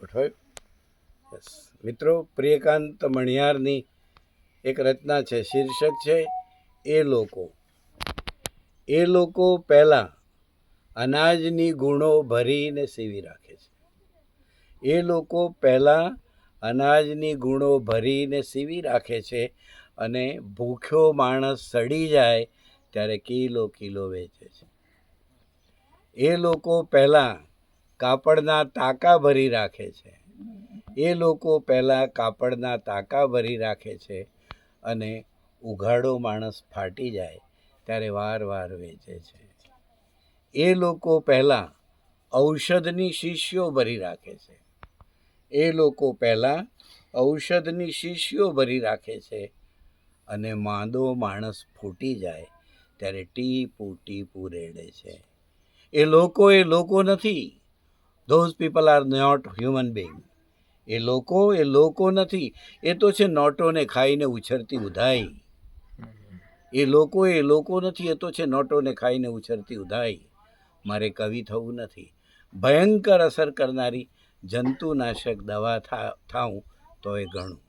ગોઠવાયું. Yes મિત્રો, પ્રિયકાંત મણિયારની એક રચના છે, શીર્ષક છે, એ લોકો. એ લોકો પહેલાં અનાજની ગુણો ભરીને સીવી રાખે છે. એ લોકો પહેલાં અનાજની ગુણો ભરીને સીવી રાખે છે અને ભૂખ્યો માણસ સડી જાય ત્યારે કિલો કિલો વેચે છે. એ લોકો પહેલાં કાપડના ટાંકા ભરી રાખે છે. એ લોકો પહેલાં કાપડના ટાંકા ભરી રાખે છે અને ઉઘાડો માણસ ફાટી જાય ત્યારે વાર વાર વેચે છે. એ લોકો પહેલાં ઔષધની શીશીઓ ભરી રાખે છે. એ લોકો પહેલાં ઔષધની શીશીઓ ભરી રાખે છે અને માંદો માણસ ફૂટી જાય ત્યારે ટીપુ ટીપુ રેડે છે. એ લોકો એ લોકો નથી those people are not human being એ લોકો એ લોકો નથી. એ તો છે નોટોને ખાઈને ઉછરતી ઉધાઈ. એ લોકો એ લોકો નથી, એ તો છે નોટોને ખાઈને ઉછરતી ઉધાઈ. મારે કવિ થવું નથી. ભયંકર અસર કરનારી જંતુનાશક દવા થા, થાઉં તો એ ઘણું